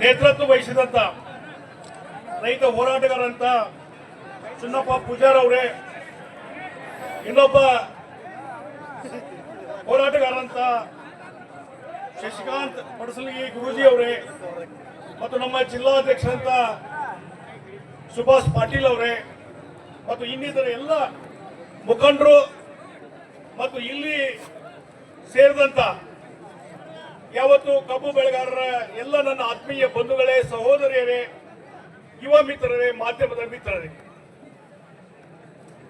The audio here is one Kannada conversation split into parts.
ನೇತೃತ್ವ ವಹಿಸಿದಂತ ರೈತ ಹೋರಾಟಗಾರಂತ ಚಿನ್ನಪ್ಪ ಪೂಜಾರ್ ಅವರೇ, ಇನ್ನೊಬ್ಬ ಹೋರಾಟಗಾರಂತ ಶಶಿಕಾಂತ್ ಪಡಸಲಗಿ ಗುರೂಜಿ ಅವರೇ ಮತ್ತು ನಮ್ಮ ಜಿಲ್ಲಾಧ್ಯಕ್ಷರಂತ ಸುಭಾಷ್ ಪಾಟೀಲ್ ಅವರೇ ಮತ್ತು ಇನ್ನಿತರ ಎಲ್ಲ ಮುಖಂಡರು ಮತ್ತು ಇಲ್ಲಿ ಸೇರಿದಂತ ಯಾವತ್ತು ಕಬ್ಬು ಬೆಳೆಗಾರರ ಎಲ್ಲ ನನ್ನ ಆತ್ಮೀಯ ಬಂಧುಗಳೇ, ಸಹೋದರಿಯರೇ, ಯುವ ಮಿತ್ರರೇ, ಮಾಧ್ಯಮದ ಮಿತ್ರರೇ.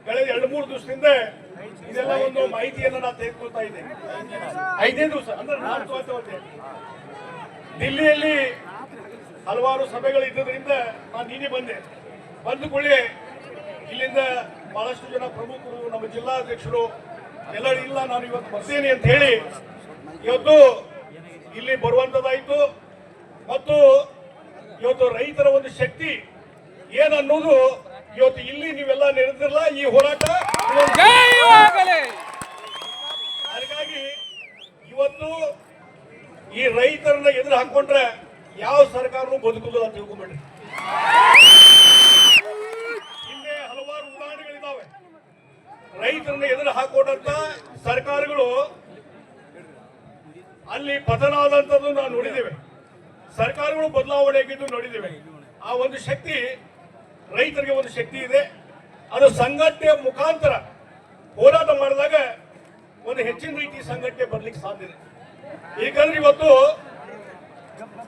ಕಳೆದ ಎರಡು ಮೂರು ದಿವಸದಿಂದ ಇದೆಲ್ಲ ಒಂದು ಮಾಹಿತಿಯನ್ನು ನಾನು ತೆಗೆದುಕೊಳ್ತಾ ಇದ್ದೆ ಐದೇ ದಿವಸ, ಅಂದ್ರೆ ನಾನು ದಿಲ್ಲಿಯಲ್ಲಿ ಹಲವಾರು ಸಭೆಗಳು ಇದ್ದದ್ರಿಂದ ನಾನು ನೀನೆ ಬಂದೆ. ಬಂದ ಇಲ್ಲಿಂದ ಬಹಳಷ್ಟು ಜನ ಪ್ರಮುಖರು, ನಮ್ಮ ಜಿಲ್ಲಾಧ್ಯಕ್ಷರು, ಎಲ್ಲರೂ ಇಲ್ಲ, ನಾನು ಇವತ್ತು ಬರ್ತೇನೆ ಅಂತ ಹೇಳಿ ಇವತ್ತು ಇಲ್ಲಿ ಬರುವಂತದ್ದಾಯಿತು. ಮತ್ತು ಇವತ್ತು ರೈತರ ಒಂದು ಶಕ್ತಿ ಏನನ್ನೋದು ಇವತ್ತು ಇಲ್ಲಿ ನೀವೆಲ್ಲ ನಡೆದಿರಲ್ಲ ಈ ಹೋರಾಟ ಹಾಗಾಗಿ ಇವತ್ತು ಈ ರೈತರನ್ನ ಎದುರು ಹಾಕೊಂಡ್ರೆ ಯಾವ ಸರ್ಕಾರನು ಬದುಕುದಿಲ್ಲ ಅಂತ ತಿಳ್ಕೊಂಬಿಡ್ರಿ. ಹಿಂದೆ ಹಲವಾರು ಉದಾಹರಣೆಗಳಿದ್ದಾವೆ ರೈತರನ್ನ ಎದುರು ಹಾಕೊಂಡಂತ ಸರ್ಕಾರಗಳು ಅಲ್ಲಿ ಪತನ ನಾವು ನೋಡಿದ್ದೇವೆ. ಸರ್ಕಾರಗಳು ಬದಲಾವಣೆ ಆಗಿದ್ದು ನೋಡಿದ್ದೇವೆ. ಆ ಒಂದು ಶಕ್ತಿ, ರೈತರಿಗೆ ಒಂದು ಶಕ್ತಿ ಇದೆ. ಅದು ಸಂಘಟನೆ ಮುಖಾಂತರ ಹೋರಾಟ ಮಾಡಿದಾಗ ಒಂದು ಹೆಚ್ಚಿನ ರೀತಿ ಸಂಘಟನೆ ಬರ್ಲಿಕ್ಕೆ ಸಾಧ್ಯ ಇದೆ. ಏಕೆಂದ್ರೆ ಇವತ್ತು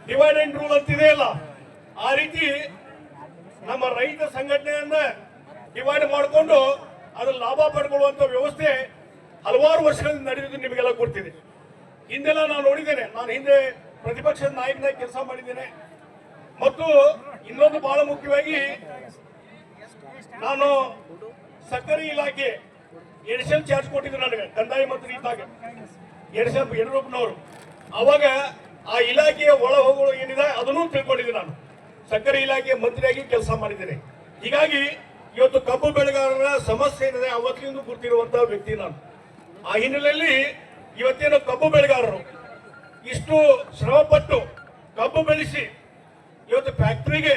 ಡಿವೈಡ್ ಅಂಡ್ ರೂಲ್ ಅಂತಿದೆ ಅಲ್ಲ, ಆ ರೀತಿ ನಮ್ಮ ರೈತ ಸಂಘಟನೆಯನ್ನ ಡಿವೈಡ್ ಮಾಡಿಕೊಂಡು ಅದ್ರ ಲಾಭ ಪಡ್ಕೊಳ್ಳುವಂತ ವ್ಯವಸ್ಥೆ ಹಲವಾರು ವರ್ಷಗಳಿಂದ ನಡೆಯುವುದು ನಿಮಗೆಲ್ಲ ಗೊತ್ತಿದೆ. ಹಿಂದೆಲ್ಲ ನಾನು ನೋಡಿದ್ದೇನೆ. ನಾನು ಹಿಂದೆ ಪ್ರತಿಪಕ್ಷದ ನಾಯಕನಾಗಿ ಕೆಲಸ ಮಾಡಿದ್ದೇನೆ. ಮತ್ತು ಇನ್ನೊಂದು ಬಹಳ ಮುಖ್ಯವಾಗಿ ನಾನು ಸಕ್ಕರೆ ಇಲಾಖೆ ಎಡಿಷನ್ ಚಾರ್ಜ್ ಕೊಟ್ಟಿದ್ದೆ ನನಗೆ, ಕಂದಾಯ ಮಂತ್ರಿ ಇದ್ದಾಗ. ಎಡಿಷನ್ ಯಡಿಯೂರಪ್ಪನವರು. ಅವಾಗ ಆ ಇಲಾಖೆಯ ಒಳ ಹೋಗುಗಳು ಏನಿದೆ ಅದನ್ನು ತಿಳ್ಕೊಂಡಿದ್ದೆ ನಾನು. ಸಕ್ಕರೆ ಇಲಾಖೆಯ ಮಂತ್ರಿಯಾಗಿ ಕೆಲಸ ಮಾಡಿದ್ದೇನೆ. ಹೀಗಾಗಿ ಇವತ್ತು ಕಬ್ಬು ಬೆಳೆಗಾರರ ಸಮಸ್ಯೆ ಏನಿದೆ ಅವತ್ತಿನಿಂದ ಗುರ್ತಿರುವಂತಹ ವ್ಯಕ್ತಿ ನಾನು. ಆ ಹಿನ್ನೆಲೆಯಲ್ಲಿ ಇವತ್ತೇನು ಕಬ್ಬು ಬೆಳೆಗಾರರು. ಇಷ್ಟು ಶ್ರಮಪಟ್ಟು ಕಬ್ಬು ಬೆಳೆಸಿ ಇವತ್ತು ಫ್ಯಾಕ್ಟರಿಗೆ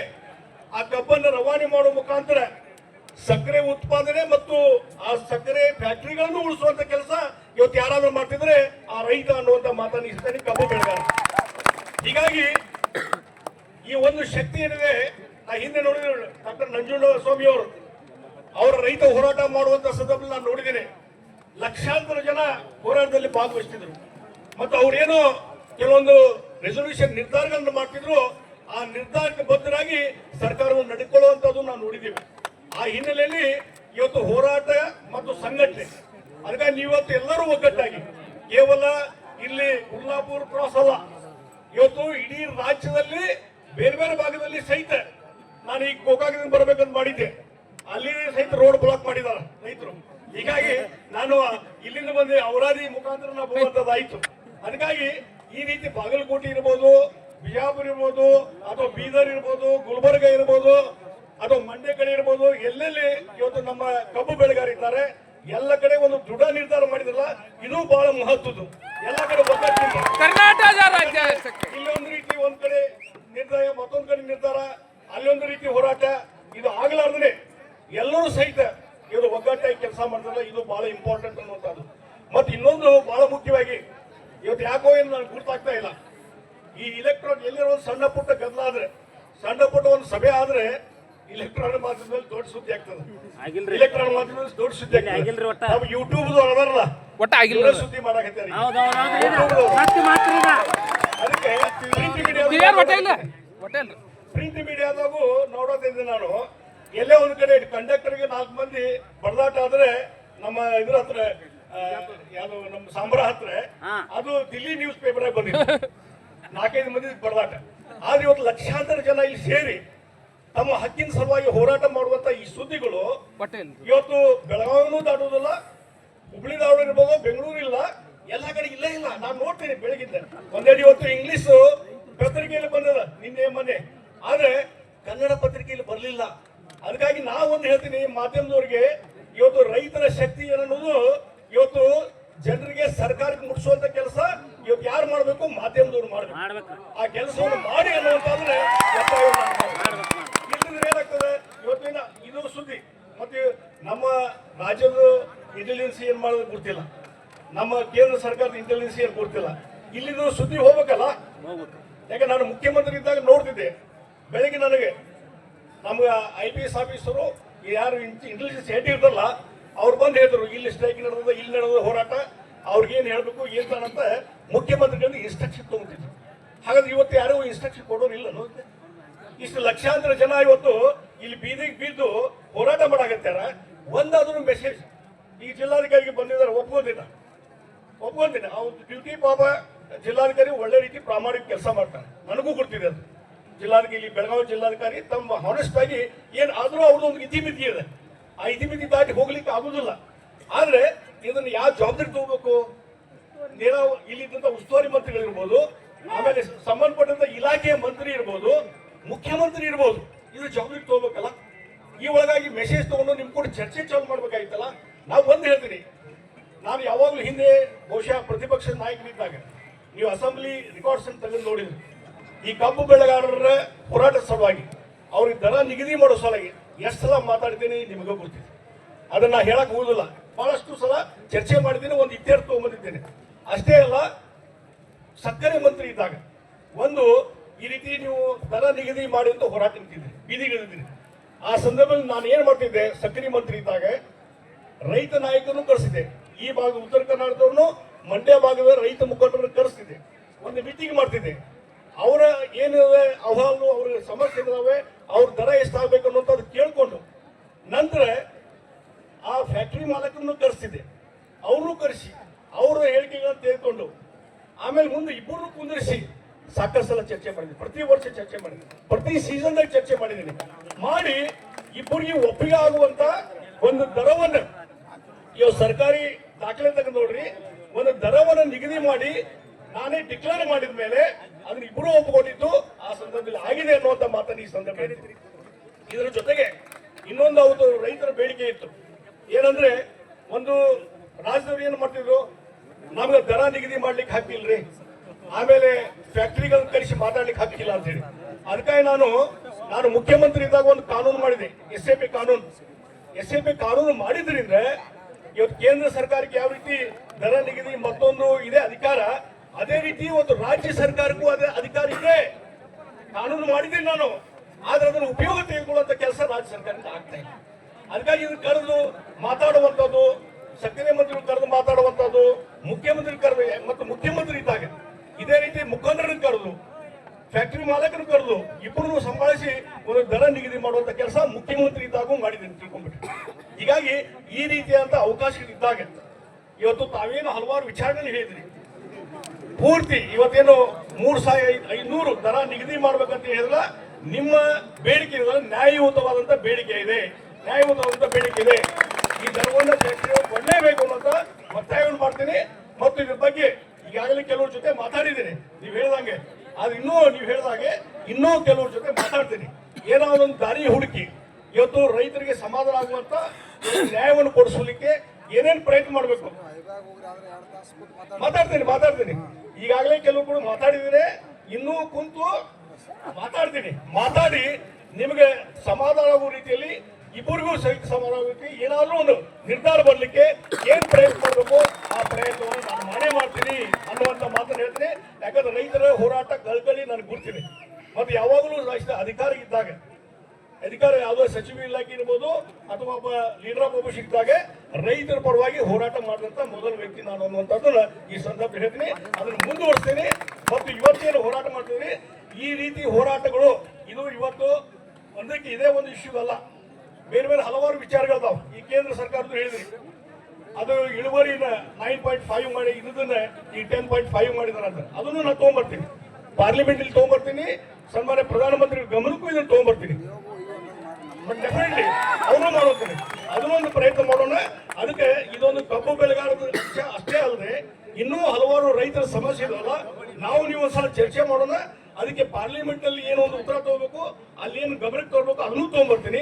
ಆ ಕಬ್ಬನ್ನು ರವಾನೆ ಮಾಡುವ ಮುಖಾಂತರ ಸಕ್ಕರೆ ಉತ್ಪಾದನೆ ಮತ್ತು ಆ ಸಕ್ಕರೆ ಫ್ಯಾಕ್ಟರಿಗಳನ್ನು ಉಳಿಸುವಂತ ಕೆಲಸ ಇವತ್ತು ಯಾರಾದ್ರೂ ಮಾಡ್ತಿದ್ರೆ ಆ ರೈತ ಅನ್ನುವಂತ ಮಾತನ್ನು ಇಸ್ತಾನೆ ಕಬ್ಬು ಬೆಳೆಗಾರ. ಹೀಗಾಗಿ ಈ ಒಂದು ಶಕ್ತಿ ಏನಿದೆ, ನಾ ಹಿಂದೆ ನೋಡಿದ್ರೆ ಡಾಕ್ಟರ್ ನಂಜುಂಡ ಸ್ವಾಮಿ ಅವರು ಅವರ ರೈತ ಹೋರಾಟ ಮಾಡುವಂತ ಸಂದರ್ಭದಲ್ಲಿ ನಾನು ನೋಡಿದ್ದೇನೆ. ಲಕ್ಷಾಂತರ ಜನ ಹೋರಾಟದಲ್ಲಿ ಭಾಗವಹಿಸ್ತಿದ್ರು. ಮತ್ತು ಅವರೇನು ಕೆಲವೊಂದು ರೆಸೊಲ್ಯೂಷನ್ ನಿರ್ಧಾರಗಳನ್ನು ಮಾಡ್ತಿದ್ರು, ಆ ನಿರ್ಧಾರಕ್ಕೆ ಬದ್ಧರಾಗಿ ಸರ್ಕಾರವನ್ನು ನಡೆಕೊಳ್ಳುವಂತದ್ದು ನಾವು ನೋಡಿದ್ದೀವಿ. ಆ ಹಿನ್ನೆಲೆಯಲ್ಲಿ ಇವತ್ತು ಹೋರಾಟ ಮತ್ತು ಸಂಘಟನೆ ಅದಕ್ಕಾಗಿ ಇವತ್ತು ಎಲ್ಲರೂ ಒಗ್ಗಟ್ಟಾಗಿ, ಕೇವಲ ಇಲ್ಲಿ ಕುರ್ಲಾಪುರ ಕ್ರಾಸ್ ಅಲ್ಲ, ಇವತ್ತು ಇಡೀ ರಾಜ್ಯದಲ್ಲಿ ಬೇರೆ ಬೇರೆ ಭಾಗದಲ್ಲಿ ಸಹಿತ ನಾನು ಈಗ ಗೋಕಾಕದಿಂದ ಬರಬೇಕಂತ ಮಾಡಿದ್ದೆ. ಅಲ್ಲಿ ಸಹಿತ ರೋಡ್ ಬ್ಲಾಕ್ ಮಾಡಿದಾರ ರೈತರು. ಹೀಗಾಗಿ ನಾನು ಇಲ್ಲಿಂದ ಬಂದು ಅವರಾದಿ ಮುಖಾಂತರ ನಾವು ಹೋಗುವಂತದ್ದಾಯ್ತು ಅದಕ್ಕಾಗಿ ಈ ರೀತಿ ಬಾಗಲಕೋಟೆ ಇರ್ಬೋದು ಬಿಜಾಪುರ ಇರ್ಬೋದು ಅಥವಾ ಬೀದರ್ ಇರ್ಬೋದು ಗುಲ್ಬರ್ಗ ಇರ್ಬೋದು ಅಥವಾ ಮಂಡ್ಯ ಕಡೆ ಇರ್ಬೋದು ಎಲ್ಲೆಲ್ಲಿ ಇವತ್ತು ನಮ್ಮ ಕಬ್ಬು ಬೆಳೆಗಾರಿದ್ದಾರೆ ಎಲ್ಲ ಕಡೆ ಒಂದು ದೃಢ ನಿರ್ಧಾರ ಮಾಡಿದ್ರಲ್ಲ ಇದು ಬಹಳ ಮಹತ್ವದ್ದು. ಎಲ್ಲ ಕಡೆ. ಇಲ್ಲಿ ಒಂದು ರೀತಿ ಒಂದ್ ಕಡೆ ನಿರ್ಧಾರ ಮತ್ತೊಂದ್ ಕಡೆ ನಿರ್ಧಾರ ಅಲ್ಲೊಂದು ಒಂದು ರೀತಿ ಹೋರಾಟ ಇದು ಆಗ್ಲಾರ್ದೇ ಎಲ್ಲರೂ ಸಹಿತ ಇದು ಒಗ್ಗಟ್ಟಾಗಿ ಕೆಲಸ ಮಾಡ್ತಾರಲ್ಲ ಇದು ಬಹಳ ಇಂಪಾರ್ಟೆಂಟ್ ಅನ್ನುವಂಥದ್ದು. ಮತ್ತೆ ಇನ್ನೊಂದು ಬಹಳ ಮುಖ್ಯವಾಗಿ ಇವತ್ತು ಯಾಕೋ ಏನು ನನಗೆ ಗುರ್ತಾಗ್ತಾ ಇಲ್ಲ. ಈ ಇಲೆಕ್ಟ್ರಾನ್ ಎಲ್ಲಿರೋ ಒಂದು ಸಣ್ಣ ಪುಟ್ಟ ಗದ್ದಲ ಆದ್ರೆ ಸಣ್ಣ ಪುಟ್ಟ ಒಂದು ಸಭೆ ಆದ್ರೆ ಇಲೆಕ್ಟ್ರಾನಿಕ್ ಮಾಧ್ಯಮದಲ್ಲಿ ದೊಡ್ಡ ಸುದ್ದಿ ಆಗ್ತದೆ. ಇಲೆಕ್ಟ್ರಾನಿಕ್ ಮಾಧ್ಯಮದಲ್ಲಿ ದೊಡ್ಡ ಸುದ್ದಿ ಆಗ್ತದೆ. ಒಟ್ಟ. ಆಗ್ತದೆ ಯೂಟ್ಯೂಬ್ ಅದರಲ್ಲ ಒಟ್ಟ ಆಗಿಲ್ಲ ಇವರೇ ಸುದ್ದಿ ಮಾಡಕತ್ತಾರೆ ಅದಕ್ಕೆ ಮೀಡಿಯಾ ಪ್ರಿಂಟ್ ಮೀಡಿಯಾದಾಗೂ ನೋಡೋದಿದ್ದೆ ನಾನು. ಎಲ್ಲೇ ಒಂದ್ ಕಡೆ ಕಂಡಕ್ಟರ್ಗೆ ನಾಲ್ಕು ಮಂದಿ ಬಡದಾಟ ಆದ್ರೆ ನಮ್ಮ ಇದ್ರ ಹತ್ರ ನಮ್ಮ ಸಾಂಬ್ರ ಹತ್ರ ಅದು ದಿಲ್ಲಿ ನ್ಯೂಸ್ ಪೇಪರ್ ಬಂದಿದೆ. ನಾಲ್ಕೈದು ಮಂದಿ ಬಡದಾಟ. ಆದ್ರೆ ಇವತ್ತು ಲಕ್ಷಾಂತರ ಜನ ಇಲ್ಲಿ ಸೇರಿ ತಮ್ಮ ಹಕ್ಕಿನ ಸಲುವಾಗಿ ಹೋರಾಟ ಮಾಡುವಂತ ಈ ಸುದ್ದಿಗಳು ಇವತ್ತು ಬೆಳಗಾವಿನೂ ದಾಟುವುದಿಲ್ಲ ಹುಬ್ಳಿ ದಾವಣ ಇರ್ಬೋದು ಬೆಂಗಳೂರು ಇಲ್ಲ ಎಲ್ಲ ಕಡೆ ಇಲ್ಲೇ ಇಲ್ಲ. ನಾನು ನೋಡ್ತೇನೆ ಬೆಳಗಿದ್ದೆ ಒಂದೆರಡು ಇವತ್ತು ಇಂಗ್ಲಿಷ್ ಪತ್ರಿಕೆಯಲ್ಲಿ ಬಂದದ ನಿನ್ನೆ ಮೊನ್ನೆ. ಆದ್ರೆ ಕನ್ನಡ ಪತ್ರಿಕೆಯಲ್ಲಿ ಬರಲಿಲ್ಲ. ಅದಕ್ಕಾಗಿ ನಾವು ಒಂದು ಹೇಳ್ತೀನಿ ಮಾಧ್ಯಮದವ್ರಿಗೆ ಇವತ್ತು ರೈತರ ಶಕ್ತಿ ಅನ್ನೋದು ಇವತ್ತು ಜನರಿಗೆ ಸರ್ಕಾರಕ್ಕೆ ಮುಟ್ಟಿಸುವಂತ ಕೆಲಸ ಇವತ್ತು ಯಾರು ಮಾಡಬೇಕು? ಮಾಧ್ಯಮದವ್ರು ಮಾಡಬೇಕು. ಆ ಕೆಲಸವನ್ನು ಮಾಡಿ ಅನ್ನುವಂತಾದ್ರೆ ಇಲ್ಲದ್ರೆ ಏನಾಗ್ತದೆ? ಇವತ್ತಿನ ಇದು ಸುದ್ದಿ. ಮತ್ತೆ ನಮ್ಮ ರಾಜ್ಯದ ಇಂಟೆಲಿಜೆನ್ಸಿ ಏನ್ ಮಾಡೋದು ಗೊತ್ತಿಲ್ಲ. ನಮ್ಮ ಕೇಂದ್ರ ಸರ್ಕಾರದ ಇಂಟೆಲಿಜೆನ್ಸಿ ಏನ್ ಗೊತ್ತಿಲ್ಲ. ಇಲ್ಲಿ ಸುದ್ದಿ ಹೋಗ್ಬೇಕಲ್ಲ? ಹೋಗ್ಬೇಕು. ಯಾಕೆ ನಾನು ಮುಖ್ಯಮಂತ್ರಿ ಇದ್ದಾಗ ನೋಡ್ತಿದ್ದೆ. ಬೆಳಗ್ಗೆ ನನಗೆ ನಮ್ಗೆ ಐ ಪಿ ಎಸ್ ಆಫೀಸರು ಯಾರು ಇಂಟೆಲಿಜೆನ್ಸ್ ಹೆಡ್ ಇರ್ತಲ್ಲ ಅವ್ರು ಬಂದು ಹೇಳಿದ್ರು, ಇಲ್ಲಿ ಸ್ಟ್ರೈಕ್ ನಡೆದ ಇಲ್ಲಿ ನಡೆದ ಹೋರಾಟ ಅವ್ರಿಗೇನು ಹೇಳಬೇಕು, ಏನು ಅಂತ ಮುಖ್ಯಮಂತ್ರಿಗಳಿಂದ ಇನ್ಸ್ಟ್ರಕ್ಷನ್ ತಗೊಂತಿದ್ರು ಹಾಗಾದ್ರೆ ಇವತ್ತು ಯಾರು ಇನ್ಸ್ಟ್ರಕ್ಷನ್ ಕೊಡೋರು ಇಲ್ಲ ನೋಡಿ ಇಷ್ಟು ಲಕ್ಷಾಂತರ ಜನ ಇವತ್ತು ಇಲ್ಲಿ ಬೀದಿಗೆ ಬಿದ್ದು ಹೋರಾಟ ಮಾಡಾಕತ್ತಾರ ಒಂದಾದ್ರೂ ಮೆಸೇಜ್ ಈ ಜಿಲ್ಲಾಧಿಕಾರಿಗೆ ಬಂದಿದ್ದಾರೆ ಒಪ್ಕೊಂಡಿಲ್ಲ ಒಪ್ಕೊಂತೀನಿ ಅವ್ರ ಡ್ಯೂಟಿ ಪಾಪ ಜಿಲ್ಲಾಧಿಕಾರಿ ಒಳ್ಳೆ ರೀತಿ ಪ್ರಾಮಾಣಿಕ ಕೆಲಸ ಮಾಡ್ತಾರೆ. ನನಗೂ ಗೊತ್ತಿದೆ ಅದು. ಜಿಲ್ಲಾಧಿಕಾರಿ ಬೆಳಗಾವಿ ಜಿಲ್ಲಾಧಿಕಾರಿ ತಮ್ಮ ಹಾನೆಸ್ಟ್ ಆಗಿ ಏನ್ ಆದ್ರೂ ಅವ್ರದ್ದು ಒಂದು ಇತಿಮಿತಿ ಇದೆ. ಆ ಇತಿಮಿತಿ ದಾಟಿ ಹೋಗ್ಲಿಕ್ಕೆ ಆಗುದಿಲ್ಲ. ಆದ್ರೆ ಇದನ್ನ ಯಾವ ಜವಾಬ್ದಾರಿ ತಗೋಬೇಕು? ನೀರಾವ ಇಲ್ಲಿದ್ದಂತ ಉಸ್ತುವಾರಿ ಮಂತ್ರಿಗಳಿರ್ಬೋದು ಆಮೇಲೆ ಸಂಬಂಧಪಟ್ಟಂತ ಇಲಾಖೆಯ ಮಂತ್ರಿ ಇರ್ಬೋದು, ಮುಖ್ಯಮಂತ್ರಿ ಇರ್ಬೋದು, ಇದು ಜವಾಬ್ದಾರಿ ತಗೋಬೇಕಲ್ಲ? ಈ ಒಳಗಾಗಿ ಮೆಸೇಜ್ ತಗೊಂಡು ನಿಮ್ ಕೂಡ ಚರ್ಚೆ ಚಾಲು ಮಾಡ್ಬೇಕಾಗಿತ್ತಲ್ಲ ನಾವು ಒಂದು ಹೇಳ್ತೀನಿ. ನಾನು ಯಾವಾಗಲೂ ಹಿಂದೆ ಬಹುಶಃ ಪ್ರತಿಪಕ್ಷ ನಾಯಕರಿದ್ದಾಗ ನೀವು ಅಸೆಂಬ್ಲಿ ರೆಕಾರ್ಡ್ಸ್ ಅಂತ ತೆಗೆದು ನೋಡಿದ್ರಿ. ಈ ಕಬ್ಬು ಬೆಳೆಗಾರರ ಹೋರಾಟ ಸಲುವಾಗಿ ಅವ್ರಿಗೆ ದರ ನಿಗದಿ ಮಾಡೋ ಸಲುವಾಗಿ ಎಷ್ಟು ಸಲ ಮಾತಾಡ್ತೀನಿ ನಿಮಗೆ ಗೊತ್ತಿದೆ ಅದನ್ನ ಹೇಳಕ್ ಹೋಗುದಿಲ್ಲ. ಬಹಳಷ್ಟು ಸಲ ಚರ್ಚೆ ಮಾಡಿದ್ದೀನಿ, ಒಂದು ಇತ್ಯರ್ಥ ತಗೊಂಬಂದಿದ್ದೇನೆ. ಅಷ್ಟೇ ಅಲ್ಲ, ಸಕ್ಕರೆ ಮಂತ್ರಿ ಇದ್ದಾಗ ಒಂದು, ಈ ರೀತಿ ನೀವು ದರ ನಿಗದಿ ಮಾಡಿ ಅಂತ ಹೋರಾಟ ನಿಂತಿದ್ದೆ ಬೀದಿಗಿಳಿದಿರಿ ಆ ಸಂದರ್ಭದಲ್ಲಿ ನಾನು ಏನು ಮಾಡ್ತಿದ್ದೆ, ಸಕ್ಕರೆ ಮಂತ್ರಿ ಇದ್ದಾಗ ರೈತ ನಾಯಕರನ್ನು ಕಳಿಸಿದ್ದೆ. ಈ ಭಾಗ ಉತ್ತರ ಕರ್ನಾಟಕದವ್ರನ್ನು, ಮಂಡ್ಯ ಭಾಗದ ರೈತ ಮುಖಂಡರನ್ನು ಕರೆಸ್ತಿದ್ದೆ ಒಂದು ಮೀಟಿಂಗ್ ಮಾಡ್ತಿದ್ದೆ ಅವರ ಏನಿದೆ ಅಹವಾಲು ಅವ್ರ ಸಮಸ್ಯೆ ಇದಾವೆ ಅವ್ರ ದರ ಎಷ್ಟಾಗಬೇಕು ಅನ್ನೋಂಥದ್ದು ಕೇಳ್ಕೊಂಡು ನಂತರ ಆ ಫ್ಯಾಕ್ಟರಿ ಮಾಲಕರನ್ನು ಕರೆಸ್ತಿದ್ದೆ ಅವ್ರನ್ನೂ ಕರೆಸಿ ಅವರ ಹೇಳಿಕೆಗಳನ್ನ ತೆಗೆದುಕೊಂಡು ಆಮೇಲೆ ಮುಂದೆ ಇಬ್ಬರನ್ನು ಕುಂದಿರಿಸಿ ಸಾಕಷ್ಟು ಸಲ ಚರ್ಚೆ ಮಾಡಿದ್ದೀನಿ ಪ್ರತಿ ವರ್ಷ ಚರ್ಚೆ ಮಾಡಿದ್ದೀನಿ ಪ್ರತಿ ಸೀಸನ್ದಾಗ ಚರ್ಚೆ ಮಾಡಿದ್ದೀನಿ. ಮಾಡಿ ಇಬ್ಬರಿಗೆ ಒಪ್ಪಿಗೆ ಆಗುವಂತ ಒಂದು ದರವನ್ನು ಇವ್ ಸರ್ಕಾರಿ ದಾಖಲೆ ತಗ ನೋಡ್ರಿ. ಒಂದು ದರವನ್ನು ನಿಗದಿ ಮಾಡಿ ನಾನೇ ಡಿಕ್ಲೇರ್ ಮಾಡಿದ ಮೇಲೆ ಅದನ್ನ ಇಬ್ಬರು ಒಪ್ಪಿಕೊಂಡಿದ್ದು ಆ ಸಂದರ್ಭದಲ್ಲಿ ಆಗಿದೆ ಅನ್ನುವಂತ ಮಾತನ್ನು ಈ ಸಂದರ್ಭದಲ್ಲಿ ಇದರ ಜೊತೆಗೆ ಇನ್ನೊಂದು ಅವತ್ತು ರೈತರ ಬೇಡಿಕೆ ಇತ್ತು. ಏನಂದ್ರೆ ಒಂದು ರಾಜ್ಯದವ್ರು ಏನು ಮಾಡ್ತಿದ್ರು? ನಮ್ಗೆ ದರ ನಿಗದಿ ಮಾಡ್ಲಿಕ್ಕೆ ಹಾಕಿಲ್ರಿ ಆಮೇಲೆ ಫ್ಯಾಕ್ಟರಿಗಳನ್ನ ಕರೆಸಿ ಮಾತಾಡ್ಲಿಕ್ಕೆ ಹಾಕಿಲ್ಲ ಅಂತ ಹೇಳಿ. ಅದಕ್ಕಾಗಿ ನಾನು ನಾನು ಮುಖ್ಯಮಂತ್ರಿ ಇದ್ದಾಗ ಒಂದು ಕಾನೂನು ಮಾಡಿದೆ, ಎಸ್ ಎ ಪಿ ಕಾನೂನು. ಎಸ್ ಎ ಪಿ ಕಾನೂನು ಮಾಡಿದ್ರಿಂದ ಇವತ್ತು ಕೇಂದ್ರ ಸರ್ಕಾರಕ್ಕೆ ಯಾವ ರೀತಿ ದರ ನಿಗದಿ ಮತ್ತೊಂದು ಇದೆ, ಅಧಿಕಾರ, ಅದೇ ರೀತಿ ಒಂದು ರಾಜ್ಯ ಸರ್ಕಾರಕ್ಕೂ ಅದೇ ಅಧಿಕಾರ ಇದೆ. ಕಾನೂನು ಮಾಡಿದ್ದೀನಿ ನಾನು, ಆದ್ರೆ ಅದನ್ನು ಉಪಯೋಗ ತೆಗೆದುಕೊಳ್ಳುವಂತ ಕೆಲಸ ರಾಜ್ಯ ಸರ್ಕಾರದಿಂದ ಆಗ್ತಾ ಇಲ್ಲ. ಅದಕ್ಕಾಗಿ ಇದನ್ನು ಕರೆದು ಮಾತಾಡುವಂಥದ್ದು, ಸಕ್ಕರೆ ಮಂತ್ರಿಗಳು ಕರೆದು ಮಾತಾಡುವಂಥದ್ದು ಮುಖ್ಯಮಂತ್ರಿ ಕರೆದು, ಮತ್ತು ಮುಖ್ಯಮಂತ್ರಿ ಇದ್ದಾಗ ಇದೇ ರೀತಿ ಮುಖಂಡರನ್ನು ಕರೆದು ಫ್ಯಾಕ್ಟರಿ ಮಾಲಕರನ್ನು ಕರೆದು ಇಬ್ಬರನ್ನು ಸಂಭಾಳಿಸಿ ಒಂದು ದರ ನಿಗದಿ ಮಾಡುವಂತ ಕೆಲಸ ಮುಖ್ಯಮಂತ್ರಿ ಇದ್ದಾಗೂ ಮಾಡಿದ್ದೀನಿ ತಿಳ್ಕೊಂಡ್ಬಿಟ್ಟು ಹೀಗಾಗಿ ಈ ರೀತಿಯಾದಂತ ಅವಕಾಶಗಳಿದ್ದಾಗ ಇವತ್ತು ತಾವೇನು ಹಲವಾರು ವಿಚಾರಗಳನ್ನು ಹೇಳಿದ್ರಿ. ಪೂರ್ತಿ ಇವತ್ತೇನು ಮೂರು ಸಾವಿರ ದರ ನಿಗದಿ ಮಾಡ್ಬೇಕಂತ ಹೇಳಿದ್ರ ನಿಮ್ಮ ಬೇಡಿಕೆ ನ್ಯಾಯಯುತವಾದಂತ ಬೇಡಿಕೆ ಇದೆ. ನ್ಯಾಯಯುತವಾದಂತ ಬೇಡಿಕೆ ಇದೆ. ಈ ದರವನ್ನು ಕೊಡಲೇಬೇಕು ಅನ್ನೋಂತ ಒತ್ತಾಯವನ್ನು ಮಾಡ್ತೀನಿ. ಮತ್ತು ಇದ್ರ ಬಗ್ಗೆ ಈಗಾಗಲೇ ಕೆಲವ್ರ ಜೊತೆ ಮಾತಾಡಿದ್ದೀನಿ. ನೀವು ಹೇಳ್ದಂಗೆ. ಆದ್ರೆ ಇನ್ನೂ ನೀವು ಹೇಳ್ದಾಗೆ ಇನ್ನೂ ಕೆಲವ್ರ ಜೊತೆ ಮಾತಾಡ್ತೀನಿ. ಏನೋ ಒಂದು ದಾರಿ ಹುಡುಕಿ, ಇವತ್ತು ರೈತರಿಗೆ ಸಮಾಧಾನ ಆಗುವಂತ ನ್ಯಾಯವನ್ನು ಕೊಡಿಸಲಿಕ್ಕೆ ಏನೇನು ಪ್ರಯತ್ನ ಮಾಡಬೇಕು? ಮಾತಾಡ್ತೀನಿ ಮಾತಾಡ್ತೀನಿ. ಈಗಾಗಲೇ ಕೆಲವರು ಕೂಡ ಮಾತಾಡಿದ್ದೀನಿ ಇನ್ನೂ ಕುಂತು ಮಾತಾಡ್ತೀನಿ. ಮಾತಾಡಿ ನಿಮಗೆ ಸಮಾಧಾನ ಆಗುವ ರೀತಿಯಲ್ಲಿ ಇಬ್ಬರಿಗೂ ಸಹಿತ ಸಮಾರಂಭಕ್ಕೆ ಏನಾದರೂ ಒಂದು ನಿರ್ಧಾರ ಬರಲಿಕ್ಕೆ ಏನ್ ಪ್ರಯತ್ನ ಮಾಡಬೇಕು, ಆ ಪ್ರಯತ್ನವನ್ನು ನಾನು ಮಾಡೇ ಮಾಡ್ತೀನಿ ಅನ್ನುವಂತ ಮಾತನ್ನು ಹೇಳ್ತೀನಿ. ಯಾಕಂದ್ರೆ ರೈತರ ಹೋರಾಟ ಕಳ್ಕಳಿ ನನಗೆ ಗುರ್ತೀನಿ. ಮತ್ತೆ ಯಾವಾಗಲೂ ಅಧಿಕಾರ ಇದ್ದಾಗ, ಅಧಿಕಾರ ಯಾವುದೋ ಸಚಿವ ಇಲಾಖೆ ಇರ್ಬೋದು ಅಥವಾ ಒಬ್ಬ ಲೀಡರ್ ಆಫ್ ಒಬ್ಬ ಇದ್ದಾಗ ರೈತರ ಪರವಾಗಿ ಹೋರಾಟ ಮಾಡಿದಂತ ಮೊದಲ ವ್ಯಕ್ತಿ ನಾನು ಅನ್ನುವಂಥದ್ದನ್ನ ಈ ಸಂದರ್ಭ ಹೇಳ್ತೀನಿ. ಅದನ್ನು ಮುಂದುವರಿಸ್ತೇನೆ. ಮತ್ತು ಇವತ್ತೇನು ಹೋರಾಟ ಮಾಡ್ತೀನಿ ಈ ರೀತಿ ಹೋರಾಟಗಳು ಇದು ಇವತ್ತು ಒಂದಕ್ಕೆ ಇದೇ ಒಂದು ಇಶ್ಯೂ ಅಲ್ಲ. ಬೇರೆ ಬೇರೆ ಹಲವಾರು ವಿಚಾರಗಳಿದಾವೆ ಈ ಕೇಂದ್ರ ಸರ್ಕಾರದ ಹೇಳಿದ್ರಿ. ಅದು ಇಳುವರಿನ ನೈನ್ ಪಾಯಿಂಟ್ ಫೈವ್ ಮಾಡಿ ಇದನ್ನ ಈ ಟೆನ್ ಪಾಯಿಂಟ್ ಫೈವ್ ಮಾಡಿದಾರೆ ಅಂತ. ಅದನ್ನು ನಾನು ತೊಗೊಂಬರ್ತೀನಿ. ಪಾರ್ಲಿಮೆಂಟ್ ಇಲ್ಲಿ ತೊಗೊಂಬರ್ತೀನಿ. ಸನ್ಮಾನ್ಯ ಪ್ರಧಾನಮಂತ್ರಿ ಗಮನಕ್ಕೂ ಇದನ್ನು ತೊಗೊಂಬರ್ತೀನಿ. ಬಟ್ ಡೆಫಿನೆಟ್ಲಿ ಅವರು ಮಾಡೋತೀನಿ ಅದನ್ನೊಂದು ಪ್ರಯತ್ನ ಮಾಡೋಣ. ಅದಕ್ಕೆ ಇದೊಂದು ಕಬ್ಬು ಬೆಳೆಗಾರದ ವಿಷಯ ಅಷ್ಟೇ ಅಲ್ಲದೆ ಇನ್ನೂ ಹಲವಾರು ರೈತರ ಸಮಸ್ಯೆ ಇದಲ್ಲ ನಾವು ನೀವು ಒಂದ್ಸಲ ಚರ್ಚೆ ಮಾಡೋಣ. ಅದಕ್ಕೆ ಪಾರ್ಲಿಮೆಂಟ್ ಏನೋ ಒಂದು ಉತ್ತರ ತಗೋಬೇಕು ಅಲ್ಲಿ ಏನು ಗಮನಕ್ಕೆ ತಗೋಬೇಕು ಅದನ್ನು ತಗೊಂಡ್ಬರ್ತೀನಿ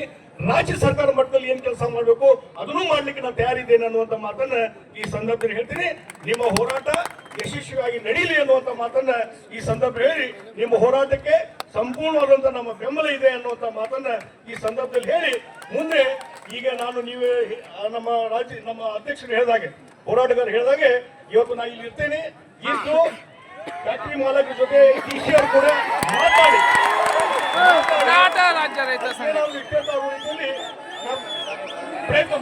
ರಾಜ್ಯ ಸರ್ಕಾರ ಮಟ್ಟದಲ್ಲಿ ಏನ್ ಕೆಲಸ ಮಾಡಬೇಕು, ಅದನ್ನು ಮಾಡ್ಲಿಕ್ಕೆ ನಾನು ತಯಾರಿದ್ದೇನೆ ಅನ್ನುವಂತ ಮಾತನ್ನ ಈ ಸಂದರ್ಭದಲ್ಲಿ ಹೇಳ್ತೀನಿ. ನಿಮ್ಮ ಹೋರಾಟ ಯಶಸ್ವಿಯಾಗಿ ನಡೀಲಿ ಅನ್ನುವಂತ ಮಾತನ್ನ ಈ ಸಂದರ್ಭ ಹೇಳಿ. ನಿಮ್ಮ ಹೋರಾಟಕ್ಕೆ ಸಂಪೂರ್ಣವಾದಂತ ನಮ್ಮ ಬೆಂಬಲ ಇದೆ ಅನ್ನುವಂತ ಮಾತನ್ನ ಈ ಸಂದರ್ಭದಲ್ಲಿ ಹೇಳಿ. ಮುಂದೆ ಈಗ ನಾನು ನೀವೇ ನಮ್ಮ ರಾಜ್ಯ, ನಮ್ಮ ಅಧ್ಯಕ್ಷರು ಹೇಳಿದಾಗೆ ಹೋರಾಟಗಾರರು ಹೇಳಿದಾಗೆ ಇವತ್ತು ನಾನು ಇಲ್ಲಿ ಇರ್ತೇನೆ ಇದ್ದು ಫ್ಯಾಕ್ಟ್ರಿ ಮಾಲಕರ ಜೊತೆ ಟಿ ಕೂಡ ಮಾತಾಡಿ. ಕರ್ನಾಟಕ ರಾಜ್ಯ ರೈತ ಸಂಘ. ಪ್ರಯತ್ನ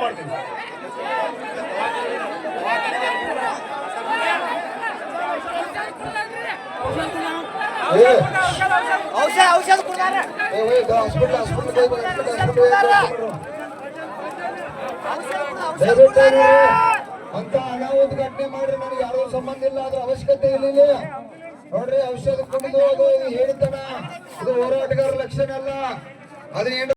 ಔಷಧ ಔಷಧ ಕೊಡ್ತಾರ ಅಂತ ಅನಾಹುತ ಘಟನೆ ಮಾಡ್ರಿ ನನಗೆ ಯಾರೋ ಸಂಬಂಧ ಇಲ್ಲ ಅದ್ರ ಅವಶ್ಯಕತೆ ಇಲ್ಲ ನೋಡ್ರಿ ಔಷಧ ಕುಡಿದು ಹೇಳ್ತಾನ ಹೋರಾಟಗಾರ ಲಕ್ಷಣ ಅಲ್ಲ ಅದನ್ನ